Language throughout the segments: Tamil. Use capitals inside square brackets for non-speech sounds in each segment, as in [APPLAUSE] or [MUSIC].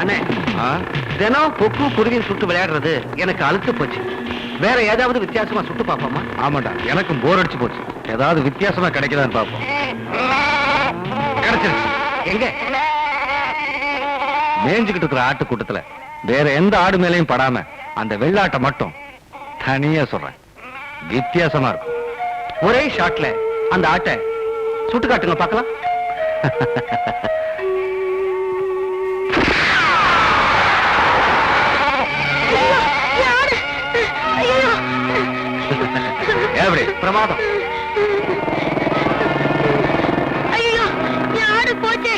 அண்ணே தினம் கொக்கு குருவி சுட்டு விளையாடுறது எனக்கு அழுத்து போச்சு. வேற ஏதாவது வித்தியாசமா சுட்டு பாப்போமா ஆமாடா எனக்கும் போர் அடிச்சு போச்சு. ஏதாவது வித்தியாசமா கிடைக்குதான்னு பாப்போம் கிடைச்சிருச்சு. எங்க? மேய்ஞ்சுக்கிட்டு இருக்கிற ஆட்டு கூட்டத்துல வேற எந்த ஆடு மேலயும் படாம அந்த வெள்ளாட்டை மட்டும் தனியா சொல்றேன். வித்தியாசமா இருக்கும். ஒரே ஷாட்ல அந்த ஆட்டை சுட்டு காட்டுங்க பார்க்கலாம். [LAUGHS] எப்படி பிரமாதம். ஐயோ ஆடு போச்சே?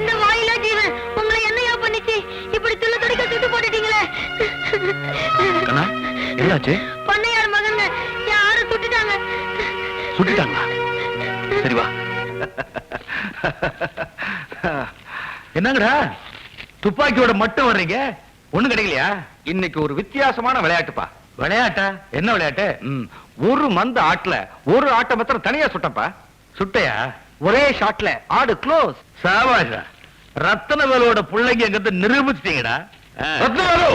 இந்த வாயிலா ஜீவன்? உங்களை என்னையா பண்ணிச்சு? இப்படி துள்ள துடிக்க சுட்டு போட்டுட்டீங்களே. கண்ணா என்னாச்சு? பண்ணையார் மகங்க ஆடு சுட்டுட்டாங்க? சுட்டுட்டாங்களா? என்னங்கடா? துப்பாக்கியோட மட்டும் வர்றீங்க? ஒண்ணு கிடைக்கலையா? இன்னைக்கு ஒரு வித்தியாசமான விளையாட்டுப்பா. விளையாட்டா? என்ன விளையாட்டு? ஒரு மந்த ஆட்டுல ஒரு ஆட்டை மாத்திரம் தனியா சுட்டப்பா. சுட்டையா? ஒரே ஷாட்ல. ஆடு க்ளோஸ் சாவாஷா ரத்தனவேலோட பிள்ளைங்க எங்க நிரூபிச்சிட்டீங்கடா. ரத்னவேலு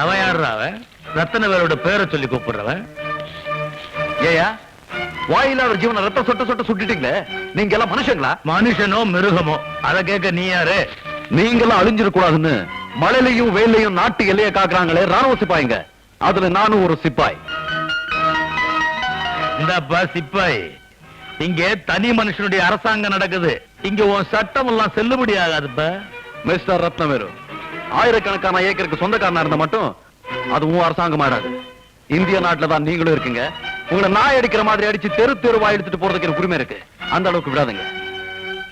அவன் யாருடா அவன்? ரத்தனவேலோட பேரை சொல்லி கூப்பிடுறவன்? ஏயா வாயில்லாத ஜீவனை ரத்த சொட்ட சொட்ட சுட்டுட்டீங்களே? நீங்க எல்லாம் மனுஷங்களா? மனுஷனோ மிருகமோ? அத கேட்க நீ யாரு? நீங்க எல்லாம் அழிஞ்சிடக்கூடாதுன்னு மழையிலையும் வெயிலையும் நாட்டு எல்லைய காக்குறாங்களே ராணுவ சிப்பாய்ங்க. அதுல நானும் ஒரு சிப்பாய். இந்தப்பா சிப்பாய். இங்க தனி மனுஷனுடைய அரசாங்கம் நடக்குது. இங்க உன் சட்டம் எல்லாம் செல்லுபடி ஆகாதுப்பா. மிஸ்டர் ரத்னவேரு ஆயிரக்கணக்கான ஏக்கருக்கு சொந்தக்காரனா இருந்தா மட்டும் அது உன் அரசாங்கம் ஆடாது இந்திய நாட்டுல தான் நீங்களும் இருக்கீங்க. உங்களை நாய் அடிக்கிற மாதிரி அடிச்சு தெரு தெருவா எடுத்துட்டு போறதுக்கு எனக்கு உரிமை இருக்கு. அந்த அளவுக்கு விடாதுங்க.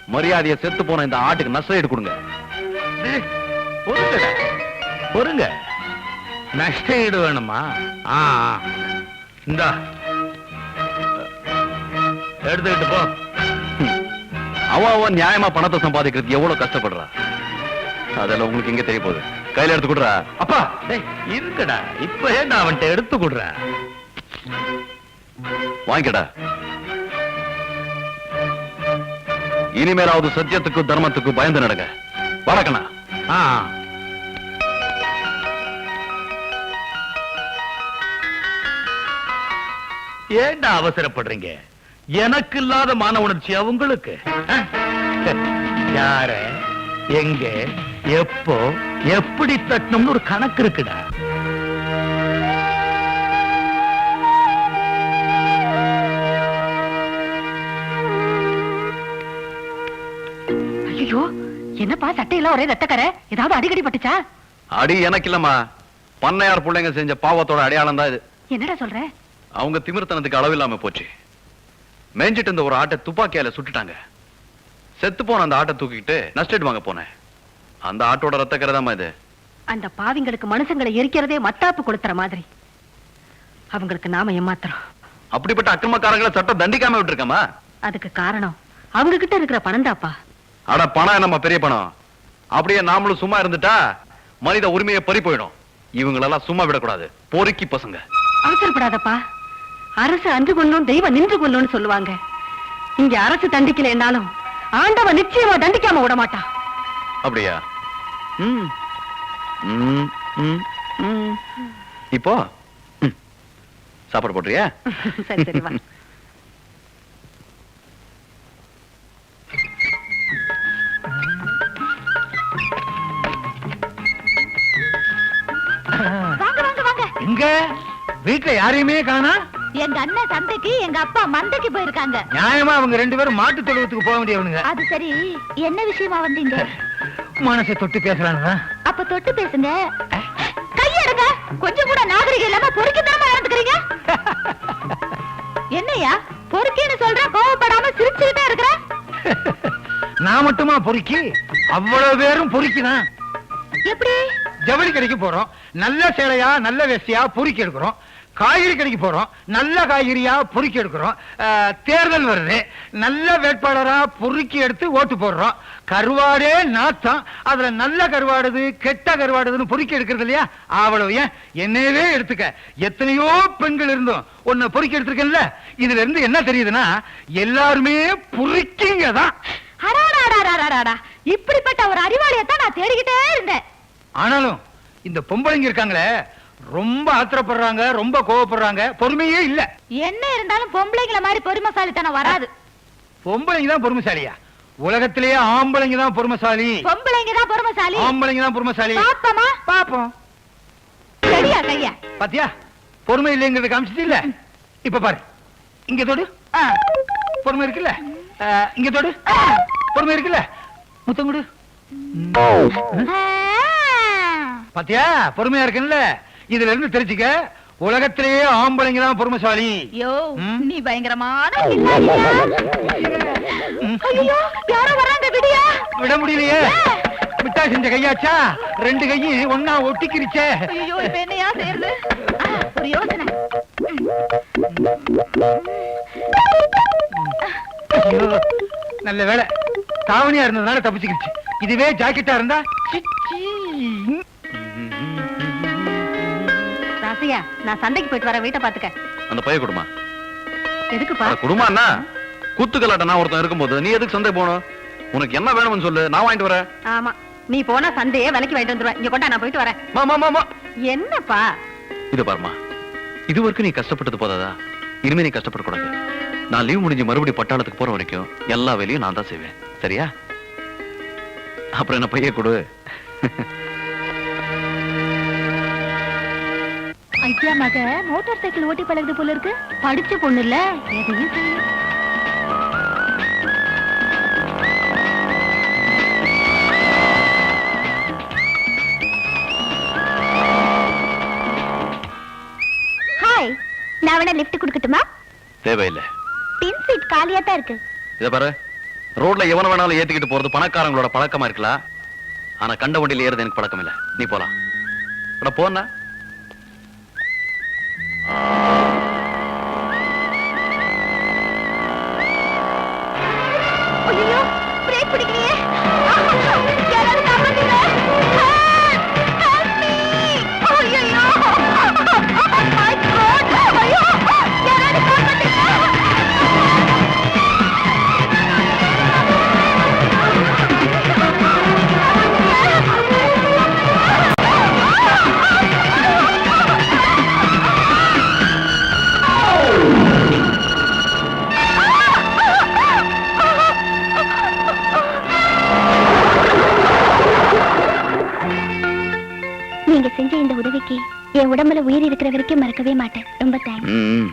மரியாதையை செத்து போன இந்த ஆட்டுக்கு நஷ்டம் கொடுங்க. பொறுங்க. நஷ்ட ஈடு வேணுமா? ஆ. இந்தா. எடுத்துக்கிட்டு போ. அவ அவ நியாயமா பணத்தை சம்பாதிக்கிறதுக்கு எவ்வளவு கஷ்டப்படுறா? அதெல்லாம் உங்களுக்கு எங்க தெரிய போகுது? கையில எடுத்து கொடுறா. அப்பா டேய் இருக்கடா. இப்ப ஏன்டா அவன்கிட்ட எடுத்து கொடுற வாங்கிடா இனிமேலாவது சத்தியத்துக்கும் தர்மத்துக்கும் பயந்து நடங்க. வணக்கண்ணா ஆ. ஏன்டா அவசரப்படுறீங்க? எனக்கு இல்லாத மான உணர்ச்சி அவங்களுக்கு யார? எங்க? எப்போ? எப்படி தட்டணும்னு ஒரு கணக்கு இருக்குடா. என்னப்பா சட்டையெல்லாம் ஒரே ரத்தக்கரை ஏதாவது அடிக்கடி பட்டுச்சா? அடி எனக்கு இல்லம்மா. பண்ணையார் பிள்ளைங்க செஞ்ச பாவத்தோட அடையாளம் தான் இது. என்னடா சொல்ற? அவங்க திமிர்த்தனத்துக்கு அளவில்லாம போச்சு. மேய்ஞ்சிட்டு இருந்த ஒரு ஆட்டை துப்பாக்கியால சுட்டுட்டாங்க. செத்து போன அந்த ஆட்டை தூக்கிட்டு நஷ்டேட் வாங்க போனேன். அந்த ஆட்டோட ரத்த கரைதாம்மா இது. அந்த பாவிங்களுக்கு மனுஷங்களை எரிக்கிறதே மத்தாப்பு கொடுத்துற மாதிரி. அவங்களுக்கு நாம ஏமாத்துறோம். அப்படிப்பட்ட அக்கிரமக்காரங்களை சட்டம் தண்டிக்காம விட்டுருக்கமா அதுக்கு காரணம் அவங்க கிட்ட இருக்கிற பணம் தாப்பா அட பணம் என்னம்மா பெரிய பணம்? அப்படியே நாமளும் சும்மா இருந்துட்டா மனித உரிமையை பறி போயிடும். இவங்களெல்லாம் சும்மா விடக்கூடாது. பொறுக்கி பசங்க. அவசரப்படாதப்பா. அரசு அன்று கொள்ளும் தெய்வம் நின்று கொள்ளும்னு சொல்லுவாங்க. இங்க அரசு தண்டிக்கலைன்னாலும் ஆண்டவன் நிச்சயமா தண்டிக்காம விட மாட்டான் அப்படியா. இப்போ. சாப்பாடு போட்டுறியா? சரி சரி வா. எங்க? வீட்டுல யாரையுமே காணா? எங்க அண்ணன் சந்தைக்கு எங்க அப்பா மந்தைக்கு போயிருக்காங்க. நியாயமா அவங்க ரெண்டு பேரும் மாட்டு தொழுவத்துக்கு போக வேண்டியவனுங்க. அது சரி. என்ன விஷயமா வந்தீங்க? மனசை தொட்டு பேசுறானுங்க. அப்ப தொட்டு பேசுங்க. கையெடுங்க கொஞ்சம் கூட நாகரிகம் இல்லாம பொறுக்கி தானே நடந்துக்கிறீங்க? என்னையா? பொறுக்கின்னு சொல்ற கோவப்படாம சிரிச்சுக்கிட்டே இருக்கிற? நான் மட்டுமா பொறுக்கி? அவ்வளவு பேரும் பொறுக்கிதான் எப்படி? ஜவுளி கடைக்கு போறோம். நல்ல சேலையா நல்ல வேஷ்டியா பொறுக்கி எடுக்கிறோம். காய்கறி கடைக்கு போறோம். நல்ல காய்கறியா பொறுக்கி எடுக்கிறோம். தேர்தல் வருது. நல்ல வேட்பாளரா பொறுக்கி எடுத்து ஓட்டு போடுறோம். கருவாடே நாத்தம். அதுல நல்ல கருவாடுது கெட்ட கருவாடுதுன்னு பொறுக்கி எடுக்கிறது இல்லையா? அவ்வளவு ஏன்? என்னையவே எடுத்துக்க. எத்தனையோ பெண்கள் இருந்தோம். உன்னை பொறுக்கி எடுத்திருக்கேன்ல. இதுல இருந்து என்ன தெரியுதுன்னா எல்லாருமே பொறுக்கிங்க தான் இப்படிப்பட்ட ஒரு அறிவாளியத்தான் நான் தேடிக்கிட்டே இருந்தேன். ஆனாலும் இந்த பொம்பளைங்க இருக்காங்களே ரொம்ப ஆத்திரப்படுறாங்க ரொம்ப கோவப்படுறாங்க பொறுமையே இல்ல. என்ன இருந்தாலும் பொம்பளைங்கள மாதிரி பொறுமைசாலித்தனம் வராது. பொம்பளைங்க தான் பொறுமைசாலியா? உலகத்திலேயே ஆம்பளைங்க தான் பொறுமைசாலி. பொம்பளைங்க தான் பொறுமைசாலி. ஆம்பளைங்க தான் பொறுமைசாலி. பாப்பமா? பாப்போம். சரியா கையா பாத்தியா? பொறுமை இல்லைங்கிறத காமிச்சிட்டு இல்ல? இப்ப பாரு. இங்க தொடு. பொறுமை இருக்குல்ல? இங்க தொடு. பொறுமை இருக்குல்ல? முத்தம் கொடு. பாத்தியா? பொறுமையா இருக்குல்ல இதுல இருந்து தெரிஞ்சுக்க உலகத்திலேயே ஆம்பளைங்க தான் பொறுமைசாலி. யோ ம்? நீ பயங்கரமான ஐயோ யாரோ வராங்க விடியா. விட முடியலையே. விட்டா செஞ்ச கையாச்சா? ரெண்டு கையும் ஒன்னா ஒட்டிக்கிருச்சே. ஐயோ இப்ப என்னையா செய்யறது ஒரு யோசனை. ஐயோ, நல்ல வேலை தாவணியா இருந்ததுனால தப்பிச்சுக்கிடுச்சு இதுவே ஜாக்கெட்டா இருந்தா ராசையா நான் சந்தைக்கு போயிட்டு வரேன் வீட்டை பாத்துக்க அந்த பைய கொடுமா. எதுக்குப்பா? குடும்பம்னா குத்து கலாட்டனா ஒருத்தன் இருக்கும்போது நீ எதுக்கு சந்தை போகணும்? உனக்கு என்ன வேணும்னு சொல்லு நான் வாங்கிட்டு வரேன். ஆமா. நீ போனா சந்தையே விலைக்கு வாங்கிட்டு வந்துருவேன். இங்க கொண்டா நான் போயிட்டு வரேன். என்னப்பா? இது பாருமா. இது வரைக்கும் நீ கஷ்டப்பட்டது போதாதா? இனிமே நீ கஷ்டப்படக்கூடாது. நான் லீவ் முடிஞ்சு மறுபடியும் பட்டாளத்துக்கு போற வரைக்கும் எல்லா வேலையும் நான் தான் செய்வேன். சரியா? அப்புறம் என்ன பைய கொடு? ஐயா மக? மோட்டார் சைக்கிள் ஓட்டி பழகுது போல இருக்கு. படிச்ச பொண்ணு இல்ல எதையும் ஹாய் நான் வேணா லிஃப்ட் கொடுக்கட்டுமா? தேவையில்லை. பின் சீட் காலியா தான் இருக்கு. இத பாரு. ரோட்ல எவன வேணாலும் ஏத்திக்கிட்டு போறது பணக்காரங்களோட பழக்கமா இருக்கலாம் ஆனா கண்ட வண்டியில ஏறது எனக்கு பழக்கம் இல்ல. நீ போலாம். போன ஐயோ பிரேக் பிடிக்கலையே. என் உடம்புல உயிர் இருக்கிற வரைக்கும் மறக்கவே மாட்டேன். ரொம்ப தேங்க்ஸ் ம்.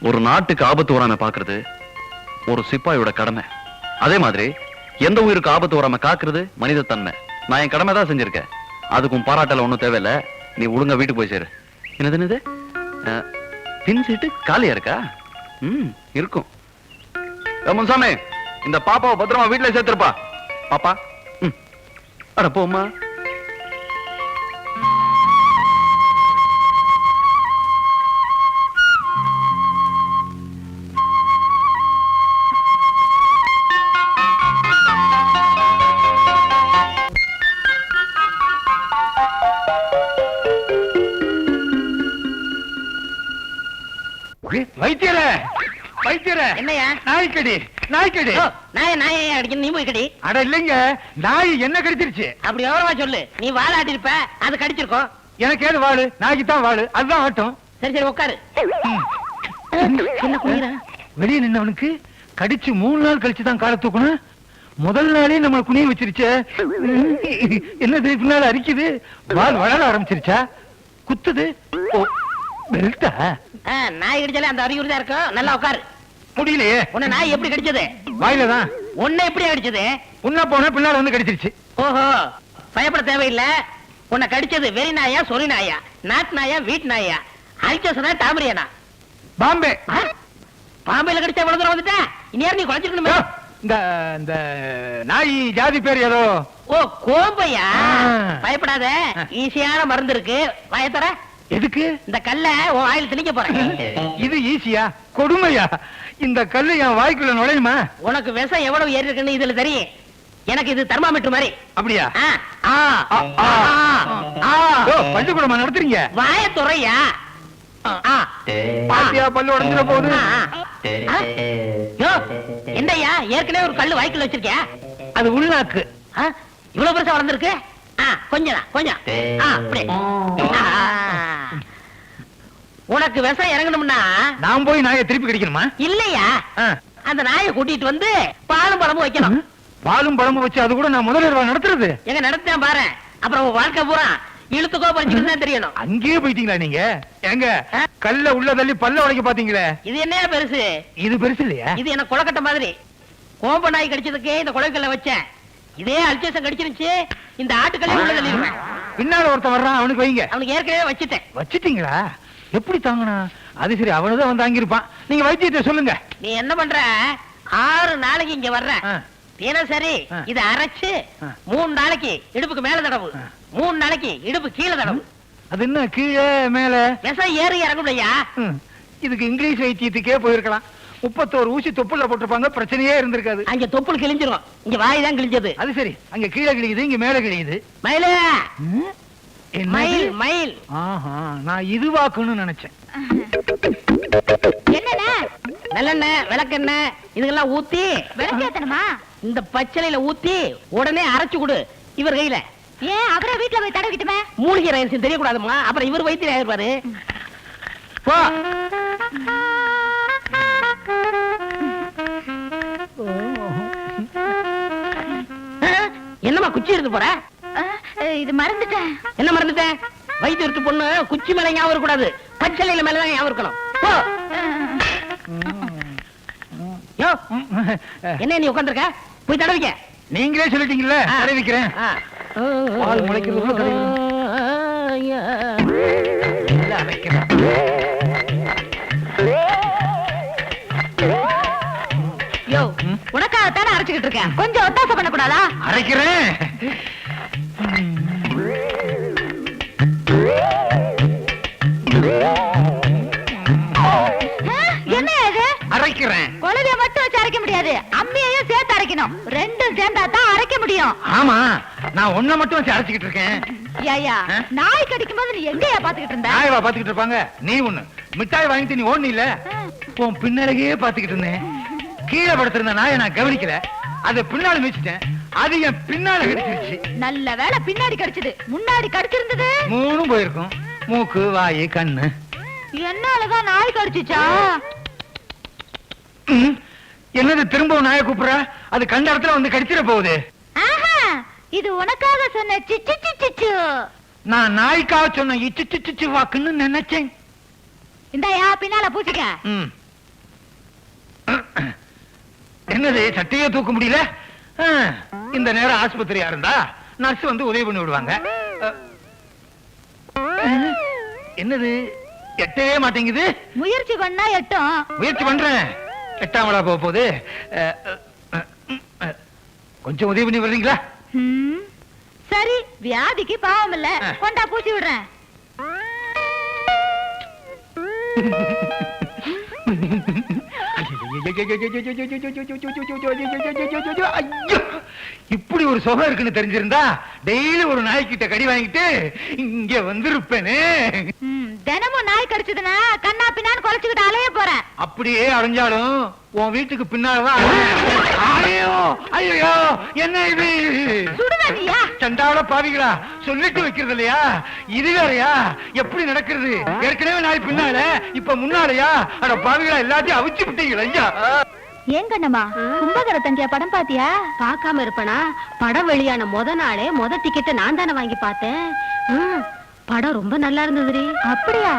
ஒரு நாட்டுக்கு ஆபத்து வராம பாக்குறது ஒரு சிப்பாயோட கடமை. அதே மாதிரி எந்த உயிருக்கு ஆபத்து வராம காக்குறது மனித தன்மை நான் என் கடமை தான் செஞ்சிருக்கேன். அதுக்கும் பாராட்டல ஒண்ணும் தேவையில்ல. நீ ஒழுங்கா வீட்டுக்கு போய் சேரு. என்னது என்னது? அஹ், பின் சீட்டு காலியா இருக்கா? ம் இருக்கும். ஏ, முன்சாமி இந்த பாப்பாவை பத்திரமா வீட்டுல சேர்த்திருப்பா. பாப்பா ம். அட போம்மா. நாய்க்கடி நாய்க்கடி. நாய நாய அடிக்கணும். நீ போய் கடி. அட இல்லைங்க நாய் என்ன கடிச்சிருச்சு? அப்படி விவரமா சொல்லு. நீ வாழாட்டி இருப்ப அது கடிச்சிருக்கோம். எனக்கு ஏது வாழு நாய்க்கு தான் வாழு அதுதான் ஆட்டம். சரி சரி உட்காரு. என்ன வெளியே நின்னவனுக்கு கடிச்சு மூணு நாள் கழிச்சு தான் காலை தூக்கணும். முதல் நாளே நம்ம குனிய வச்சிருச்சே. என்னது பின்னால அரிக்குது? வால் வளர ஆரம்பிச்சிருச்சா? குத்துது? நாய் கடிச்சாலே அந்த அறிகுறி தான் இருக்கும். நல்லா உட்காரு முடியலையே. உன்னை நாய் எப்படி கடிச்சது? வாயில தான் உன்னை எப்படி கடிச்சது உன்ன போன பின்னால வந்து கடிச்சிருச்சு. ஓஹோ பயப்பட தேவையில்லை. உன்னை கடிச்சது வெறி நாயா சொறி நாயா? நாட்டு நாயா வீட்டு நாயா? அல்சோசனா டாமரியானா பாம்பே. பாம்பையில கடிச்சா இவ்வளவு தூரம் வந்துட்டா? இனி யாரும் நீ குறைச்சிருக்கணுமே யோ, இந்த இந்த நாய் ஜாதி பேர் ஏதோ. ஓ கோம்பையா. பயப்படாத. ஈஸியான மருந்து இருக்கு. வாயத்தர எதுக்கு? இந்த கல்ல உன் வாயில திணிக்க போறேன். இது ஈஸியா? கொடுமையா? இந்த கல்லு என் வாய்க்குள்ள நுழையுமா? உனக்கு விஷம் எவ்வளவு ஏறி இருக்குன்னு இதுல தெரியும். எனக்கு இது தெர்மாமீட்டர் மாதிரி. அப்படியா? பள்ளிக்கூடமா நடத்துறீங்க? வாய துறையா. பாத்தியா பல்லு உடஞ்சிட போகுது? ஏற்கனவே ஒரு கல்லு வாய்க்குள்ள வச்சிருக்கியா? அது உள்நாக்கு? இவ்வளவு பெருசா வளர்ந்துருக்கு? கொஞ்சம் கொஞ்சம். உனக்கு விஷம் இறங்கணும்னா? நான் போய் நாயை திருப்பி கிடைக்கணுமா? இல்லையா. அந்த நாயை கூட்டிட்டு வந்து பாலும் பழமும் வைக்கணும். பாலும் பழமும் வச்சு அது கூட நான் முதலிரவா நடத்துறது. எங்க நடத்தேன் பாரு. அப்புறம் வாழ்க்கை பூரா இழுத்துக்கோ பறிச்சுக்கிட்டு தான் தெரியணும். அங்கேயே போயிட்டீங்களா நீங்க? எங்க? கல்ல உள்ள தள்ளி பல்ல உடைக்க பாத்தீங்களே இது என்னையா பெருசு? இது பெருசு இல்லையா? இது என்ன கொலக்கட்டை மாதிரி. கோம்ப நாய் கடிச்சதுக்கு இந்த கொலைக்கல்ல வச்சேன். இதே அல்சேசம் கடிச்சிருச்சு. இந்த ஆட்டுக்கல்லை உள்ள தள்ளிடுவேன். பின்னால ஒருத்தன் வர்றான் அவனுக்கு வைங்க. அவனுக்கு ஏற்கனவே வச்சுட்டேன். வச்சிட்டீங்களா? எப்படி தாங்கனா? அது சரி அவனுதான் வந்து தாங்கியிருப்பான். நீங்க வைத்தியத்தை சொல்லுங்க. நீ என்ன பண்ற? ஆறு நாளைக்கு இங்க வர்ற. தினசரி. இத அரைச்சு. மூணு நாளைக்கு இடுப்புக்கு மேல தடவு. மூணு நாளைக்கு இடுப்பு கீழே தடவு. அது என்ன கீழே மேல? விஷம் ஏறி இறங்கும்லையா? இதுக்கு இங்கிலீஷ் வைத்தியத்துக்கே போயிருக்கலாம். முப்பத்தோரு ஊசி தொப்புள்ள போட்டிருப்பாங்க பிரச்சனையே இருந்திருக்காது. அங்க தொப்புள் கிழிஞ்சிரும். இங்க வாய் தான் கிழிஞ்சது. அது சரி அங்க கீழே கிழியுது இங்க மேல கிழியுது. மயில? மயில் மயில். ஆஹா நான் இதுவாக்குன்னு நினைச்சேன். என்னண்ணா? நல்லெண்ணெய் விளக்கெண்ணெய் இதுக்கெல்லாம் ஊத்தி. விளக்கேத்தனமா இந்த பச்சளையில ஊத்தி உடனே அரைச்சு கொடு இவர் கையில. ஏன் அவரே வீட்டுல போய் தடவிக்கிட்டுமே மூலிகை ரகசியம் தெரியக்கூடாதுமா அப்புறம் இவர் வைத்தியம் ஆயிருப்பாரு. போ. என்னம்மா குச்சி எடுத்து போற? இது மறந்துட்டேன். என்ன மறந்துட்டேன்? வைத்தியம் எடுத்து பொண்ணு குச்சி மேல ஞாபகம் இருக்கக்கூடாது. பச்சளையில மேலதான் ஞாபகம் இருக்கணும். என்ன நீ உட்காந்துருக்க போய் தடவிக்க. நீங்களே சொல்லிட்டீங்கல்ல. தடவிக்கிறேன். பால். யோ உனக்காகத்தானே அரைச்சுக்கிட்டு இருக்கேன். கொஞ்சம் ஒத்தாசை பண்ணக்கூடாதா? அரைக்கிறேன். முடியாது. அம்மியையும் சேர்த்து அரைக்கணும். ரெண்டும் சேர்ந்தா தான் அரைக்க முடியும். ஆமா நான் ஒன்ன மட்டும் வச்சு அரைச்சுக்கிட்டு இருக்கேன். ஐயா? நாய் கடிக்கும் போது நீ எங்கயா பாத்துக்கிட்டு இருந்த? நாயவா பாத்துக்கிட்டு இருப்பாங்க. நீ ஒண்ணு. மிட்டாய் வாங்கிட்டு நீ ஓடனி இல்ல உன் பின்னலகையே பாத்துக்கிட்டு இருந்தேன். கீழே படுத்திருந்த நாயை நான் கவனிக்கல. அதை பின்னால மிச்சிட்டேன் அது என் பின்னால கடிச்சிருச்சு. நல்ல வேளை பின்னாடி கடிச்சது. முன்னாடி கடிச்சிருந்தது? மூணும் போயிருக்கும். மூக்கு வாய் கண்ணு. என்னாலதான் நாய் கடிச்சிச்சா? என்னது திரும்பவும் நாயை கூப்பிடுற? அது கண்ட இடத்துல வந்து கடிச்சிட போகுது. இது உனக்காக சொன்ன சிச்சு சிச்சு நான் நாய்க்காக சொன்ன இச்சு சிச்சு வாக்குன்னு நினைச்சேன். இந்தாயா பின்னால பூச்சிக்க. என்னது சட்டையே தூக்க முடியல? இந்த நேரம் ஆஸ்பத்திரியா இருந்தா நர்ஸ் வந்து உதவி பண்ணி விடுவாங்க. என்னது எட்டவே மாட்டேங்குது? முயற்சி பண்ணா எட்டும். முயற்சி பண்றேன். எட்டாமலா போக போகுது கொஞ்சம் உதவி பண்ணி வர்றீங்களா. சரி வியாதிக்கு பாவம் இல்ல. கொண்டா பூச்சி விடுறேன்! இப்படி ஒரு சுகம் இருக்குன்னு தெரிஞ்சிருந்தா டெய்லி ஒரு நாய்க்கிட்ட கடி வாங்கிட்டு இங்க வந்திருப்பேனே தினமும் நாய் கடிச்சதுன்னா கண்ணா பின்னான்னு குலைச்சுக்கிட்டு அலைய போறேன். அப்படியே அடைஞ்சாலும் உன் வீட்டுக்கு பின்னாலதான் அலையணும். ஐயோ ஐயோ என்ன இது? சுடுவேனியா சண்டாவள பாவிகளா? சொல்லிட்டு வைக்கிறது இல்லையா? இது வேறயா? எப்படி நடக்கிறது? ஏற்கனவே நாய் பின்னால இப்ப முன்னாலயா? அட பாவிகளா எல்லாத்தையும் அவிச்சு விட்டீங்களா ஐயா. ஏன் கண்ணம்மா கும்பகர தங்கியா படம் பாத்தியா? பார்க்காம இருப்பனா? படம் வெளியான முத நாளே முத டிக்கெட்டை நான் தானே வாங்கி பார்த்தேன். ம், படம் ரொம்ப நல்லா இருந்ததுடி. அப்படியா?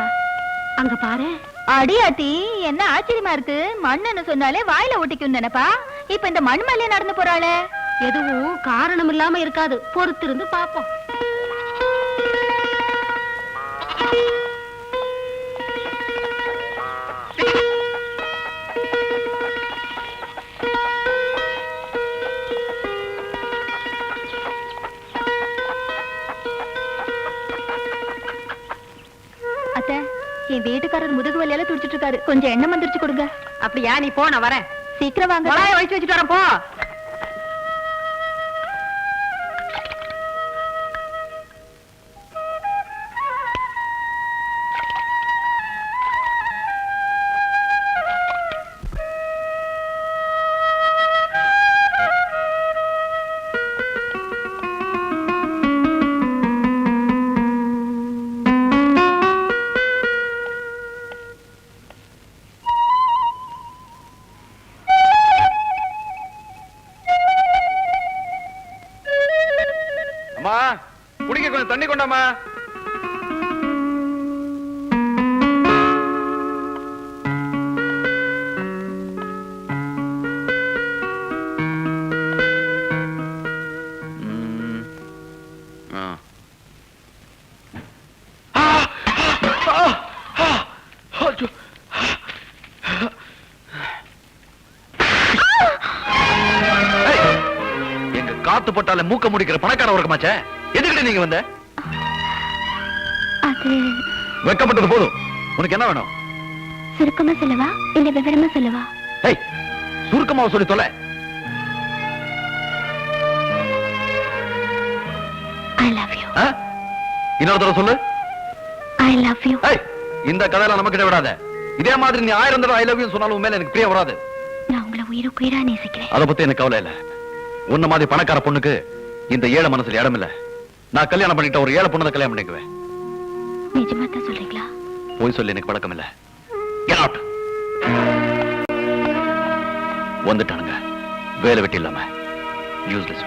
அங்க பாரு. அடியாத்தி என்ன ஆச்சரியமா இருக்கு? மண்ணுன்னு சொன்னாலே வாயில ஒட்டிக்கும் நினைப்பா இப்ப இந்த மண் மேலே நடந்து போறாளே. எதுவும் காரணம் இல்லாம இருக்காது. பொறுத்திருந்து பாப்போம் என் வீட்டுக்காரர் முதுகு வலியால துடிச்சிட்டு இருக்காரு. கொஞ்சம் எண்ணெய் மந்திரிச்சு கொடுங்க. அப்படியா நீ போ நான் வரேன். சீக்கிரம் வாங்க. வச்சு வச்சுட்டு வரேன் போ. கொஞ்சம் எங்க காத்து போட்டால மூக்க முடிக்கிற பணக்கார ஒருக்கமாச்சே எதுக்கிட்ட நீங்க வந்த? வெக்கப்பட்டது போதும். உனக்கு என்ன வேணும்? சுருக்கமா சொல்லவா? இல்ல விவரமா சொல்லவா? ஏய் சுருக்கமா சொல்லி தொலை. ஐ லவ் யூ ஆ? இன்னொரு தடவை சொல்லு. ஐ லவ் யூ ஏய் இந்த கதையில நம்ம கிட்ட விடாத. இதே மாதிரி நீ ஆயிரம் தடவை ஐ லவ் யூ சொன்னாலும் மேல எனக்கு பிரியம் வராது. நான் உங்களை உயிருக்கு உயிரா நேசிக்கிறேன். அத பத்தி எனக்கு கவலை இல்ல. உன்ன மாதிரி பணக்கார பொண்ணுக்கு இந்த ஏழை மனசுல இடம் இல்ல நான் கல்யாணம் பண்ணிட்ட ஒரு ஏழை பொண்ணு கல்யாணம் பண்ணிக்குவேன். நிஜமா தான் சொல்றீங்களா? போய் சொல்லி எனக்கு பழக்கம் இல்ல. வந்துட்டானுங்க. வேலை வெட்டி இல்லாம. யூஸ்லெஸ்